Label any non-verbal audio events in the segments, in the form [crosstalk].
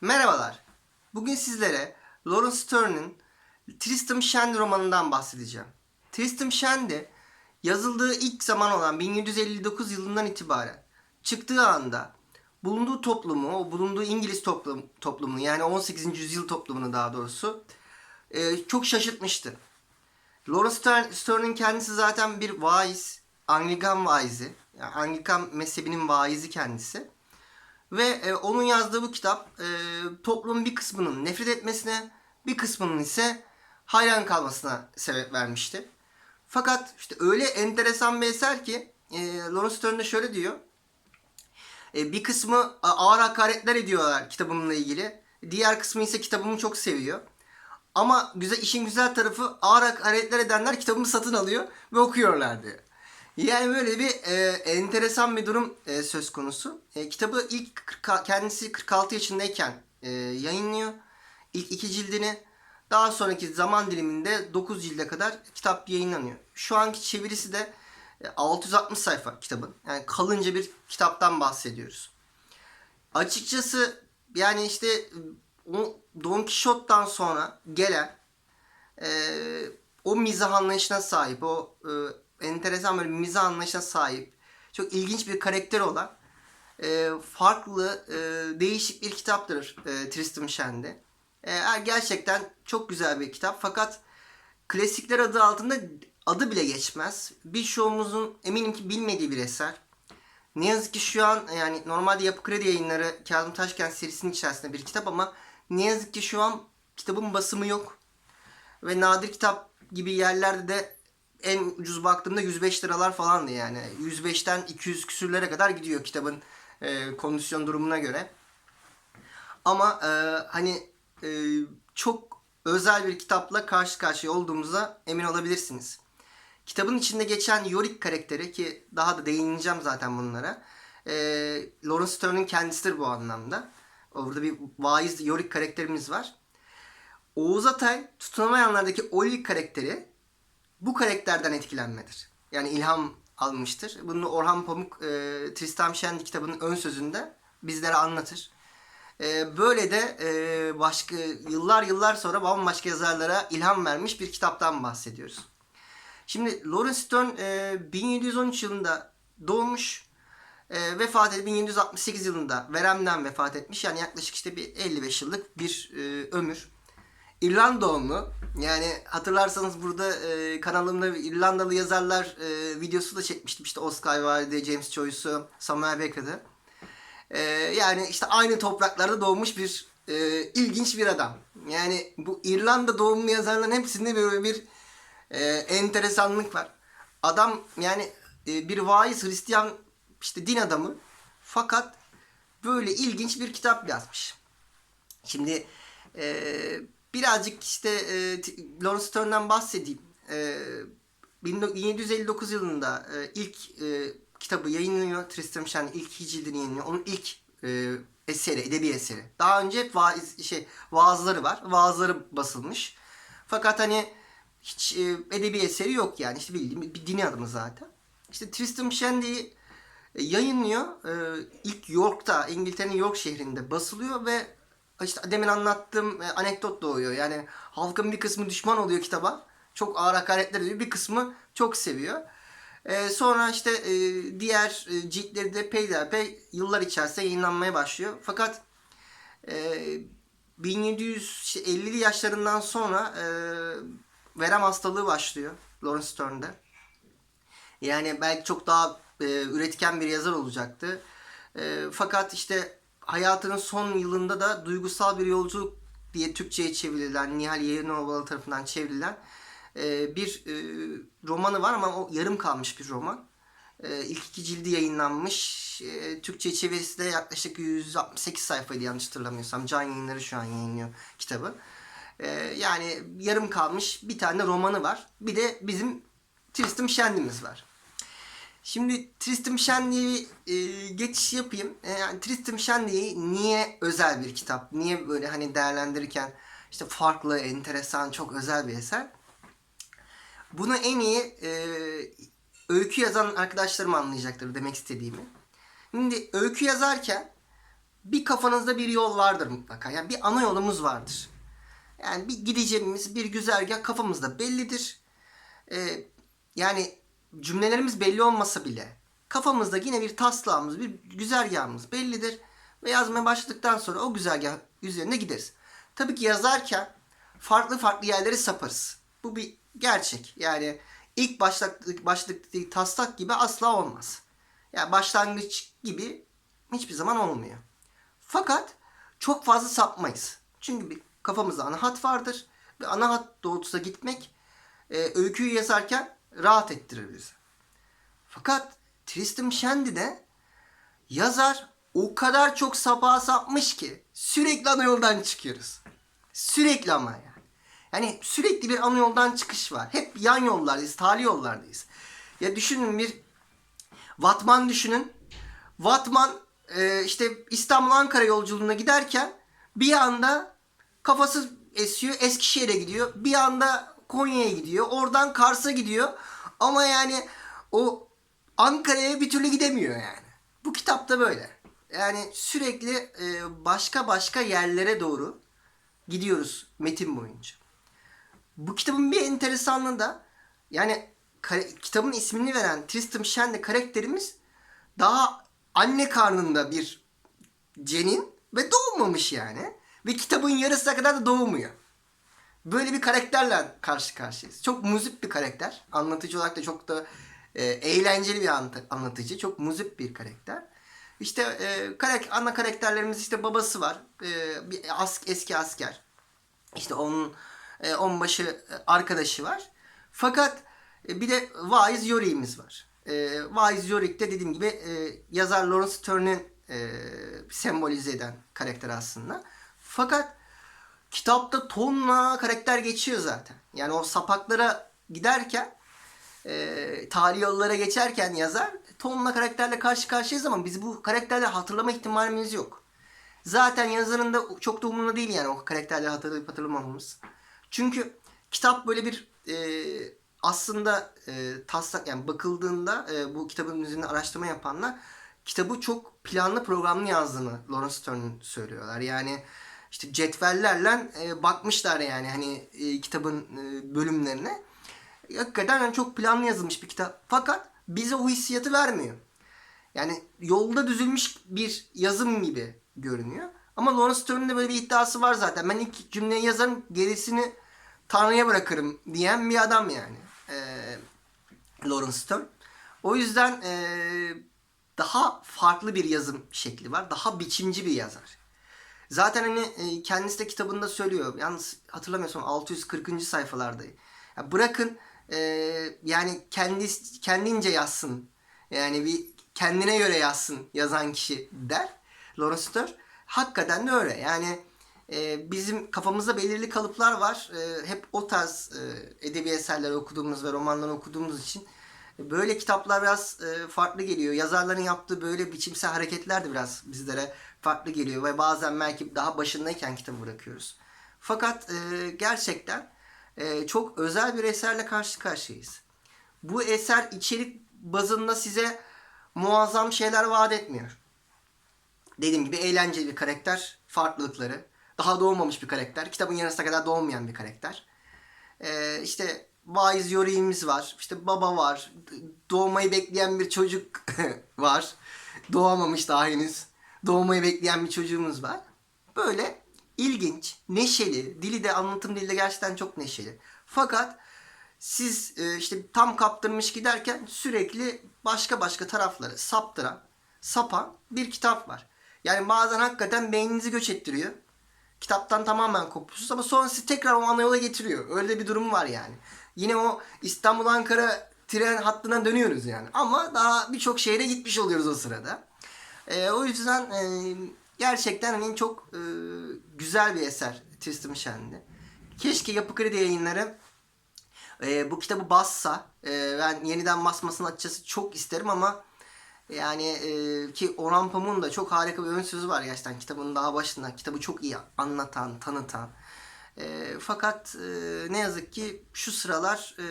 Merhabalar. Bugün sizlere Lawrence Stern'ın Tristram Shandy romanından bahsedeceğim. Tristram Shandy yazıldığı ilk zaman olan 1759 yılından itibaren çıktığı anda bulunduğu toplumu, o bulunduğu İngiliz toplum, toplumunu yani 18. yüzyıl toplumunu daha doğrusu e, çok şaşırtmıştı. Lawrence Stern, Stern'ın kendisi zaten bir vaiz, Anglikan vaizi. Yani Anglikan mezhebinin vaizi kendisi. Ve e, onun yazdığı bu kitap e, toplumun bir kısmının nefret etmesine, bir kısmının ise hayran kalmasına sebep vermişti. Fakat işte öyle enteresan bir eser ki e, Lawrence Stern de şöyle diyor. E, bir kısmı ağır hakaretler ediyorlar kitabımla ilgili. Diğer kısmı ise kitabımı çok seviyor. Ama güzel işin güzel tarafı ağır hakaretler edenler kitabımı satın alıyor ve okuyorlar diyor. Yani böyle bir e, enteresan bir durum e, söz konusu. E, kitabı ilk 40 kendisi 46 yaşındayken e, yayınlıyor. İlk iki cildini. Daha sonraki zaman diliminde 9 cilde kadar kitap yayınlanıyor. Şu anki çevirisi de e, 660 sayfa kitabın. Yani kalınca bir kitaptan bahsediyoruz. Açıkçası yani işte o Don Quixote'dan sonra gelen e, o mizah anlayışına sahip, o e, enteresan böyle bir mizah anlayışına sahip, çok ilginç bir karakteri olan e, farklı, e, değişik bir kitaptır e, Tristram Shandy. E, gerçekten çok güzel bir kitap fakat klasikler adı altında adı bile geçmez. Birçoğumuzun eminim ki bilmediği bir eser. Ne yazık ki şu an yani normalde Yapı Kredi yayınları Kazım Taşkent serisinin içerisinde bir kitap ama ne yazık ki şu an kitabın basımı yok. Ve nadir kitap gibi yerlerde de en ucuz baktığımda 105 liralar falandı yani. 105'ten 200 küsürlere kadar gidiyor kitabın e, kondisyon durumuna göre. Ama e, hani e, çok özel bir kitapla karşı karşıya olduğumuza emin olabilirsiniz. Kitabın içinde geçen Yorick karakteri ki daha da değineceğim zaten bunlara. E, Lawrence Stern'ın kendisidir bu anlamda. Orada bir vaiz Yorick karakterimiz var. Oğuz Atay tutunamayanlardaki Oli karakteri bu karakterden etkilenmedir. Yani ilham almıştır. Bunu Orhan Pamuk e, Tristam Shandy kitabının ön sözünde bizlere anlatır. E, böyle de e, başka yıllar yıllar sonra bambaşka yazarlara ilham vermiş bir kitaptan bahsediyoruz. Şimdi Lawrence Stern e, 1713 yılında doğmuş. E, vefat edip 1768 yılında veremden vefat etmiş. Yani yaklaşık işte bir 55 yıllık bir e, ömür. İrlanda doğumlu. Yani hatırlarsanız burada e, kanalımda İrlandalı yazarlar e, videosu da çekmiştim. İşte Oscar Wilde, James Joyce'u, Samuel Beckett'ı. E, yani işte aynı topraklarda doğmuş bir e, ilginç bir adam. Yani bu İrlanda doğumlu yazarların hepsinde böyle bir e, enteresanlık var. Adam yani e, bir vaiz Hristiyan işte din adamı fakat böyle ilginç bir kitap yazmış. Şimdi e, birazcık işte e, Lawrence Stern'dan bahsedeyim. E, 1759 yılında e, ilk e, kitabı yayınlanıyor. Tristram Shandy ilk iki cildini yayınlıyor. Onun ilk e, eseri, edebi eseri. Daha önce hep vaiz, şey, vaazları var. Vaazları basılmış. Fakat hani hiç e, edebi eseri yok yani. İşte bildiğim bir dini adamı zaten. İşte Tristram Shandy'yi e, yayınlıyor. E, ilk York'ta, İngiltere'nin York şehrinde basılıyor ve işte demin anlattığım e, anekdot doğuyor. Yani halkın bir kısmı düşman oluyor kitaba. Çok ağır hakaretler ediyor. Bir kısmı çok seviyor. E, sonra işte e, diğer e, ciltleri de peyderpey yıllar içerisinde yayınlanmaya başlıyor. Fakat e, 1750'li yaşlarından sonra e, verem hastalığı başlıyor Lawrence Stern'de. Yani belki çok daha e, üretken bir yazar olacaktı. E, fakat işte hayatının son yılında da duygusal bir yolculuk diye Türkçe'ye çevrilen, Nihal Yayınovalı tarafından çevrilen e, bir e, romanı var ama o yarım kalmış bir roman. E, ilk iki cildi yayınlanmış. E, Türkçe çevirisi de yaklaşık 168 sayfaydı yanlış hatırlamıyorsam. Can Yayınları şu an yayınlıyor kitabı. E, yani yarım kalmış bir tane romanı var. Bir de bizim Tristram Shandy'miz var. Şimdi Tristram Shandy'ye e, geçiş yapayım. E, yani Tristram Shandy niye özel bir kitap? Niye böyle hani değerlendirirken işte farklı, enteresan, çok özel bir eser? Bunu en iyi e, öykü yazan arkadaşlarım anlayacaktır demek istediğimi. Şimdi öykü yazarken bir kafanızda bir yol vardır mutlaka. Yani bir ana yolumuz vardır. Yani bir gideceğimiz bir güzergah kafamızda bellidir. Ee, yani cümlelerimiz belli olmasa bile kafamızda yine bir taslağımız, bir güzergahımız bellidir. Ve yazmaya başladıktan sonra o güzergah üzerinde gideriz. Tabii ki yazarken farklı farklı yerleri saparız. Bu bir gerçek. Yani ilk başladık, başladık taslak gibi asla olmaz. Yani başlangıç gibi hiçbir zaman olmuyor. Fakat çok fazla sapmayız. Çünkü bir kafamızda ana hat vardır. Ve ana hat doğrultusuna gitmek e, öyküyü yazarken rahat ettirir bizi. Fakat Tristram Shandy'de yazar o kadar çok sapığa sapmış ki sürekli ana yoldan çıkıyoruz. Sürekli ama yani. Yani sürekli bir ana yoldan çıkış var. Hep yan yollardayız, tali yollardayız. Ya düşünün bir Vatman düşünün. Vatman e, işte İstanbul-Ankara yolculuğuna giderken bir anda kafası esiyor Eskişehir'e gidiyor. Bir anda Konya'ya gidiyor. Oradan Kars'a gidiyor. Ama yani o Ankara'ya bir türlü gidemiyor yani. Bu kitapta böyle. Yani sürekli e, başka başka yerlere doğru gidiyoruz metin boyunca. Bu kitabın bir enteresanlığı da yani kitabın ismini veren Tristram Shandy karakterimiz daha anne karnında bir cenin ve doğmamış yani. Ve kitabın yarısına kadar da doğmuyor. Böyle bir karakterle karşı karşıyayız. Çok muzip bir karakter. Anlatıcı olarak da çok da e, eğlenceli bir anlatı- anlatıcı. Çok muzip bir karakter. İşte e, karak- ana karakterlerimiz işte babası var. E, bir as- eski asker. İşte onun e, onbaşı e, arkadaşı var. Fakat e, bir de vaiz Yorick'imiz var. E, vaiz Yorick de dediğim gibi e, yazar Lawrence Stern'in e, sembolize eden karakter aslında. Fakat kitapta tonla karakter geçiyor zaten. Yani o sapaklara giderken e, tali yollara geçerken yazar tonla karakterle karşı karşıyayız ama biz bu karakterleri hatırlama ihtimalimiz yok. Zaten yazarın da çok da umurunda değil yani o karakterleri hatırlayıp hatırlamamamız. Çünkü kitap böyle bir e, aslında e, taslak yani bakıldığında e, bu kitabın üzerine araştırma yapanlar kitabı çok planlı programlı yazdığını Lawrence Stern'ın söylüyorlar. Yani işte cetvellerle e, bakmışlar yani hani e, kitabın e, bölümlerine. Hakikaten hani çok planlı yazılmış bir kitap. Fakat bize o hissiyatı vermiyor. Yani yolda düzülmüş bir yazım gibi görünüyor. Ama Lawrence Stern'ın de böyle bir iddiası var zaten. Ben ilk cümleyi yazarım gerisini Tanrı'ya bırakırım diyen bir adam yani. Ee, Lawrence Stern. O yüzden ee, daha farklı bir yazım şekli var. Daha biçimci bir yazar. Zaten hani e, kendisi de kitabında söylüyor. Yalnız hatırlamıyorsam 640. sayfalarda. Bırakın e, yani kendi kendince yazsın. Yani bir kendine göre yazsın yazan kişi der. Lawrence. Hakikaten de öyle. Yani e, bizim kafamızda belirli kalıplar var. Hep o tarz edebi eserler okuduğumuz ve romanları okuduğumuz için böyle kitaplar biraz farklı geliyor. Yazarların yaptığı böyle biçimsel hareketler de biraz bizlere farklı geliyor ve bazen belki daha başındayken kitabı bırakıyoruz. Fakat e, gerçekten e, çok özel bir eserle karşı karşıyayız. Bu eser içerik bazında size muazzam şeyler vaat etmiyor. Dediğim gibi eğlenceli bir karakter, farklılıkları, daha doğmamış bir karakter, kitabın yarısına kadar doğmayan bir karakter. Ee, işte vaiz Yorick'imiz var, işte baba var, doğmayı bekleyen bir çocuk [laughs] var, doğamamış daha henüz, doğmayı bekleyen bir çocuğumuz var. Böyle ilginç, neşeli, dili de anlatım dili de gerçekten çok neşeli. Fakat siz e, işte tam kaptırmış giderken sürekli başka başka tarafları saptıran, sapan bir kitap var. Yani bazen hakikaten beyninizi göç ettiriyor. Kitaptan tamamen kopuyorsunuz ama sonra sizi tekrar o ana yola getiriyor. Öyle bir durum var yani. Yine o İstanbul-Ankara tren hattına dönüyoruz yani. Ama daha birçok şehre gitmiş oluyoruz o sırada. E, o yüzden e, gerçekten hani çok e, güzel bir eser Tristram Shandy. Keşke Yapı Kredi yayınları e, bu kitabı bassa e, ben yeniden basmasını açıkçası çok isterim ama yani e, ki Orhan Pamuk'un da çok harika bir ön sözü var gerçekten kitabın daha başında. Kitabı çok iyi anlatan, tanıtan. E, fakat e, ne yazık ki şu sıralar e,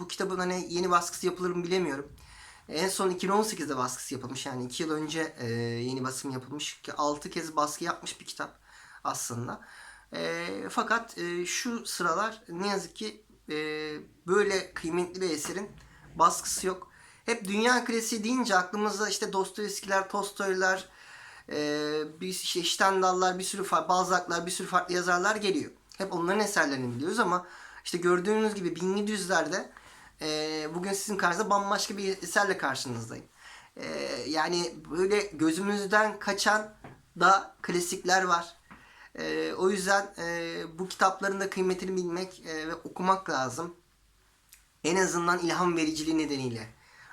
bu kitabın hani yeni baskısı yapılır mı bilemiyorum. En son 2018'de baskısı yapılmış yani 2 yıl önce e, yeni basım yapılmış ki 6 kez baskı yapmış bir kitap aslında. E, fakat e, şu sıralar ne yazık ki e, böyle kıymetli bir eserin baskısı yok. Hep dünya klasiği deyince aklımıza işte Dostoyevskiler, Tolstoylar, e, bir şey Stendhal'lar, bir sürü fa- Balzac'lar, bir sürü farklı yazarlar geliyor. Hep onların eserlerini biliyoruz ama işte gördüğünüz gibi 1700'lerde e, bugün sizin karşınızda bambaşka bir eserle karşınızdayım. E, yani böyle gözümüzden kaçan da klasikler var. E, o yüzden e, bu kitapların da kıymetini bilmek e, ve okumak lazım. En azından ilham vericiliği nedeniyle.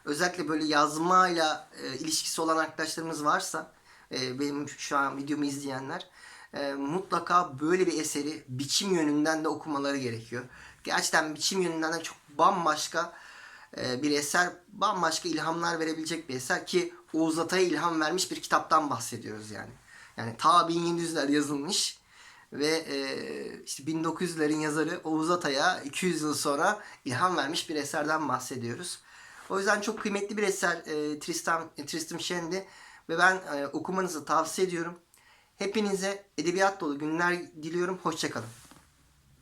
Özellikle böyle yazmayla e, ilişkisi olan arkadaşlarımız varsa e, benim şu an videomu izleyenler e, mutlaka böyle bir eseri biçim yönünden de okumaları gerekiyor. Gerçekten biçim yönünden de çok bambaşka e, bir eser, bambaşka ilhamlar verebilecek bir eser ki Oğuz Atay'a ilham vermiş bir kitaptan bahsediyoruz yani. Yani ta 1700'ler yazılmış ve e, işte 1900'lerin yazarı Oğuz Atay'a 200 yıl sonra ilham vermiş bir eserden bahsediyoruz. O yüzden çok kıymetli bir eser e, Tristan e, Tristram Shandy ve ben e, okumanızı tavsiye ediyorum. Hepinize edebiyat dolu günler diliyorum. Hoşçakalın.